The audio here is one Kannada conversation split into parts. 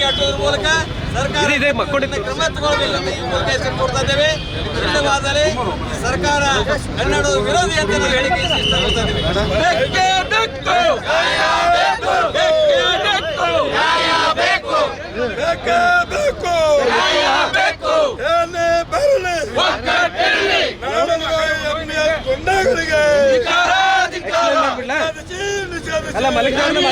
ತಡೆಗಟ್ಟುವುದರ ಮೂಲಕ ಸರ್ಕಾರ ಇದೆ, ಇದೆ, ಮಕ್ಕೊಂಡಿತ್ತು. ಕ್ರಮ ತಗೊಳ್ಳಲಿಲ್ಲ ಅಂತ ಈ ಮೂಲಕ ಹೆಸರು ಕೊಡ್ತಾ ಇದ್ದೇವೆ. ಇಲ್ಲವಾದರೆ ಸರ್ಕಾರ ಕನ್ನಡ ವಿರೋಧಿ ಅಂತ ನಾವು ಹೇಳಿಕೆ ಇಷ್ಟಪಡ್ತಾ ಇದ್ದೇವೆ. ಬೆಕ್ಕೆ ಬೆಕ್ಕು! ಬೆಕ್ಕೆ ಬೆಕ್ಕು! ಬೇಕು ಬೇಕು ಏನೇ ಬರಲಿ ನಾಡನುಗ ಎಮ್ಮೆಯ ಗುಂಡಗಳಿಗೆ ನಿಷೇಧಿಸಿ, ನಿಷೇಧಿಸಿ. ಅಲ್ಲ ಮಲ್ಲಿಕಾರ್ಜುನ.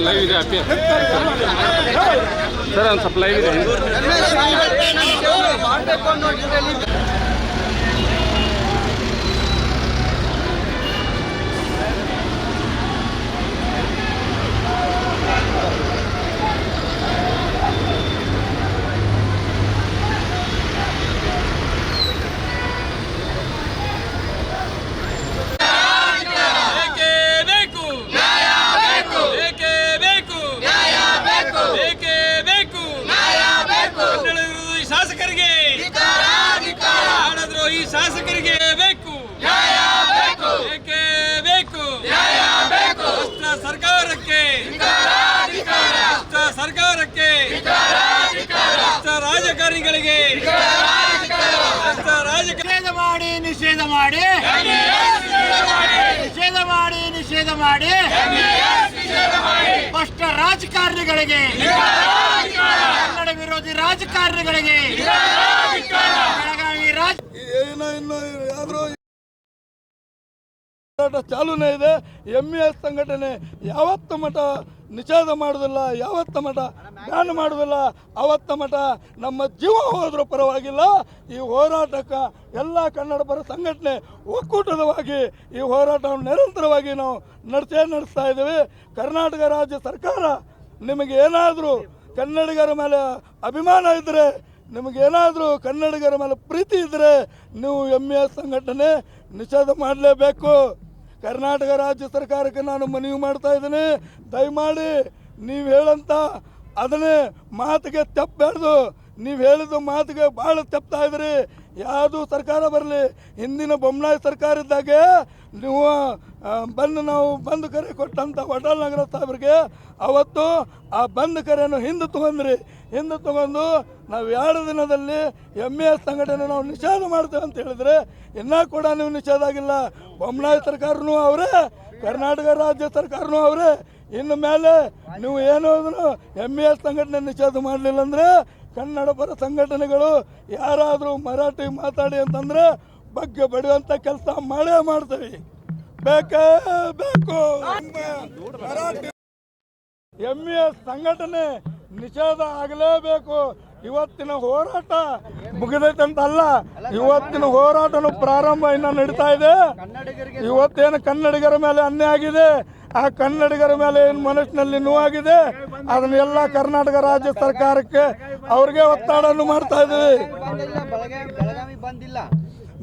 ಲೈವ್ ಇದೆ ಅಪ್ಪಿ ಸರ್ ಒಂದು ಸ್ವಲ್ಪ ಲೈವ್ ಇದೆ ಬೇಕೇ ಬೇಕು ಬೇಕೇ ಬೇಕು ಬೇಕೇ ಬೇಕು ಕನ್ನಡ ವಿರೋಧಿ ಶಾಸಕರಿಗೆ ನಾಡದ್ರೋಹಿ ಶಾಸಕರಿಗೆ ಬೇಕು ಬೇಕೇ ಬೇಕು ಭ್ರಷ್ಟ ಸರ್ಕಾರಕ್ಕೆ ಭ್ರಷ್ಟ ಸರ್ಕಾರಕ್ಕೆ ಭ್ರಷ್ಟ ರಾಜಕಾರಣಿಗಳಿಗೆ ಭ್ರಷ್ಟ ರಾಜಕಾರಣಿ ನಿಷೇಧ ಮಾಡಿ ನಿಷೇಧ ಮಾಡಿ. ನಿಷೇಧ ಮಾಡಿ ನಿಷೇಧ ಮಾಡಿ. ಸ್ಪಷ್ಟ ರಾಜಕಾರಣಿಗಳಿಗೆ. ಕನ್ನಡ ವಿರೋಧಿ ರಾಜಕಾರಣಿಗಳಿಗೆ. ಬೆಳಗಾವಿ ರಾಜ ಚಾಲೂನೇ ಇದೆ. ಎಂ ಎಸ್ ಸಂಘಟನೆ ಯಾವತ್ತು ಮಠ ನಿಷೇಧ ಮಾಡೋದಿಲ್ಲ, ಯಾವತ್ತ ಮಠ? ಬ್ಯಾನ್ ಮಾಡುವುದಿಲ್ಲ ಅವತ್ತ ಮಠ? ನಮ್ಮ ಜೀವ ಹೋದ್ರೂ ಪರವಾಗಿಲ್ಲ. ಈ ಹೋರಾಟಕ್ಕೆ ಎಲ್ಲ ಕನ್ನಡ ಪರ ಸಂಘಟನೆ ಒಕ್ಕೂಟದವಾಗಿ ಈ ಹೋರಾಟವನ್ನು ನಿರಂತರವಾಗಿ ನಾವು ನಡೆಸೇ ನಡೆಸ್ತಾ ಇದ್ದೇವೆ. ಕರ್ನಾಟಕ ರಾಜ್ಯ ಸರ್ಕಾರ ನಿಮಗೆ ಏನಾದರೂ ಕನ್ನಡಿಗರ ಮೇಲೆ ಅಭಿಮಾನ ಇದ್ದರೆ ನಿಮಗೇನಾದರೂ ಕನ್ನಡಿಗರ ಮೇಲೆ ಪ್ರೀತಿ ಇದ್ದರೆ ನೀವು ಎಂ ಎಸ್ ಸಂಘಟನೆ ನಿಷೇಧ ಮಾಡಲೇಬೇಕು. ಕರ್ನಾಟಕ ರಾಜ್ಯ ಸರ್ಕಾರಕ್ಕೆ ನಾನು ಮನವಿ ಮಾಡ್ತಾ ಇದ್ದೀನಿ. ದಯಮಾಡಿ ನೀವು ಹೇಳಂತ ಅದನ್ನೇ ಮಾತಿಗೆ ತಪ್ಪಬೇಡ್ದು ನೀವು ಹೇಳಿದ ಮಾತಿಗೆ ಭಾಳ ತಪ್ತಾ ಇದ್ರಿ. ಯಾವುದು ಸರ್ಕಾರ ಬರಲಿ, ಹಿಂದಿನ ಬೊಮ್ಮನಾಯಿ ಸರ್ಕಾರ ಇದ್ದಾಗೆ ನೀವು ಬಂದು ನಾವು ಬಂದ್ ಕರೆ ಕೊಟ್ಟಂಥ ವಟಾಲ್ ನಗರ ಸಾಹೇಬ್ರಿಗೆ ಅವತ್ತು ಆ ಬಂದ್ ಕರೆಯನ್ನು ಹಿಂದೆ ತಗೊಂಡ್ರಿ. ಹಿಂದೆ ತಗೊಂಡು ನಾವು ಎರಡು ದಿನದಲ್ಲಿ ಎಂ ಎಸ್ ಸಂಘಟನೆ ನಾವು ನಿಷೇಧ ಮಾಡ್ತೇವೆ ಅಂತ ಹೇಳಿದ್ರೆ, ಇನ್ನೂ ಕೂಡ ನೀವು ನಿಷೇಧ ಆಗಿಲ್ಲ. ಬೊಮ್ಮನಾಯಿ ಸರ್ಕಾರನೂ ಅವರೇ, ಕರ್ನಾಟಕ ರಾಜ್ಯ ಸರ್ಕಾರನೂ ಅವರೇ. ಇನ್ನು ಮೇಲೆ ನೀವು ಏನಾದರೂ ಎಂ ಎಸ್ ಸಂಘಟನೆ ನಿಷೇಧ ಮಾಡಲಿಲ್ಲ ಅಂದರೆ ಕನ್ನಡ ಪರ ಸಂಘಟನೆಗಳು ಯಾರಾದರೂ ಮರಾಠಿ ಮಾತಾಡಿ ಅಂತಂದ್ರೆ ಬಗ್ಗೆ ಬಡಿಯುವಂಥ ಕೆಲಸ ಮಾಡೇ ಮಾಡ್ತೀವಿ. ಬೇಕೇ ಬೇಕು. ಎಂ ಎಸ್ ಸಂಘಟನೆ ನಿಷೇಧ ಆಗಲೇಬೇಕು. ಇವತ್ತಿನ ಹೋರಾಟ ಮುಗಿದೈತೆ ಅಂತ ಅಲ್ಲ ಇವತ್ತಿನ ಹೋರಾಟನು ಪ್ರಾರಂಭ ಇನ್ನ ನಡೀತಾ ಇದೆ. ಇವತ್ತೇನು ಕನ್ನಡಿಗರ ಮೇಲೆ ಅನ್ಯಾಯ ಆಗಿದೆ ಆ ಕನ್ನಡಿಗರ ಮೇಲೆ ಏನು ಮನಸ್ಸಿನಲ್ಲಿ ನೋವಾಗಿದೆ ಅದನ್ನೆಲ್ಲ ಕರ್ನಾಟಕ ರಾಜ್ಯ ಸರ್ಕಾರಕ್ಕೆ ಅವ್ರಿಗೆ ಒತ್ತಡವನ್ನು ಮಾಡ್ತಾ ಇದ್ದೀವಿ. ಬೆಳಗಾವಿ ಬಂದಿಲ್ಲ.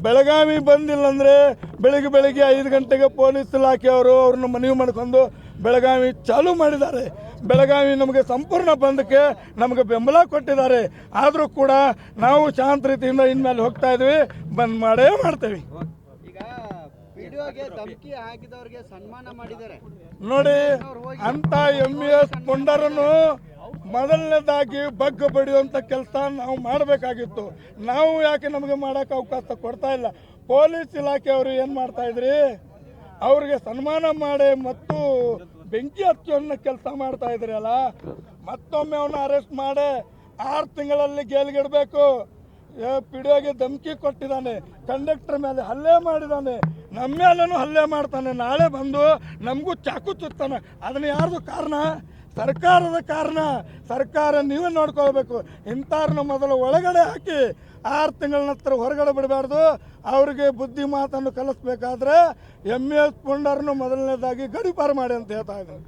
ಬೆಳಗಾವಿ ಬಂದಿಲ್ಲ ಅಂದರೆ ಬೆಳಿಗ್ಗೆ ಬೆಳಿಗ್ಗೆ ಐದು ಗಂಟೆಗೆ ಪೊಲೀಸ್ ಇಲಾಖೆಯವರು ಅವ್ರನ್ನ ಮನವಿ ಮಾಡ್ಕೊಂಡು ಬೆಳಗಾವಿ ಚಾಲೂ ಮಾಡಿದ್ದಾರೆ. ಬೆಳಗಾವಿ ನಮಗೆ ಸಂಪೂರ್ಣ ಬಂದಕ್ಕೆ ನಮಗೆ ಬೆಂಬಲ ಕೊಟ್ಟಿದ್ದಾರೆ. ಆದರೂ ಕೂಡ ನಾವು ಶಾಂತ ರೀತಿಯಿಂದ ಇನ್ಮೇಲೆ ಹೋಗ್ತಾ ಇದ್ವಿ. ಬಂದ್ ಮಾಡೇ ಮಾಡ್ತೇವೆ. ನೋಡಿ ಅಂತ ಎಂ ಎಸ್ ಪುಂಡರನ್ನು ಮೊದಲನೇದಾಗಿ ಬಗ್ಗ ಬಡಿಯುವಂಥ ಕೆಲಸ ನಾವು ಮಾಡಬೇಕಾಗಿತ್ತು. ನಾವು ಯಾಕೆ ನಮಗೆ ಮಾಡೋಕೆ ಅವಕಾಶ ಕೊಡ್ತಾ ಇಲ್ಲ? ಪೊಲೀಸ್ ಇಲಾಖೆಯವರು ಏನು ಮಾಡ್ತಾ ಇದ್ರಿ? ಅವ್ರಿಗೆ ಸನ್ಮಾನ ಮಾಡಿ ಮತ್ತು ಬೆಂಕಿ ಹಚ್ಚೋನ್ನ ಕೆಲಸ ಮಾಡ್ತಾ ಇದ್ರಿ ಅಲ್ಲ? ಮತ್ತೊಮ್ಮೆ ಅವನ್ನ ಅರೆಸ್ಟ್ ಮಾಡಿ ಆರು ತಿಂಗಳಲ್ಲಿ ಗೇಲ್ಗಿಡಬೇಕು ಪಿಡಿಯೋಗೆ ಧಮಕಿ ಕೊಟ್ಟಿದ್ದಾನೆ ಕಂಡಕ್ಟರ್ ಮೇಲೆ ಹಲ್ಲೆ ಮಾಡಿದ್ದಾನೆ, ನಮ್ಮ ಮೇಲೂ ಹಲ್ಲೆ ಮಾಡ್ತಾನೆ. ನಾಳೆ ಬಂದು ನಮಗೂ ಚಾಕು ಚುತ್ತಾನೆ. ಅದನ್ನ ಯಾರ್ದು ಕಾರಣ? ಸರ್ಕಾರದ ಕಾರಣ ಸರ್ಕಾರ ನೀವು ನೋಡ್ಕೊಳ್ಬೇಕು. ಇಂಥವ್ರನ್ನ ಮೊದಲು ಒಳಗಡೆ ಹಾಕಿ ಆರು ತಿಂಗಳ ನಂತರ ಹೊರಗಡೆ ಬಿಡಬಾರ್ದು. ಅವ್ರಿಗೆ ಬುದ್ಧಿ ಮಾತನ್ನು ಕಲಿಸ್ಬೇಕಾದ್ರೆ ಎಂ ಎಸ್ ಪುಂಡರ್ನು ಮೊದಲನೇದಾಗಿ ಗಡಿಪಾರು ಮಾಡಿ ಅಂತ ಹೇಳ್ತಾ ಇದ್ದೀನಿ.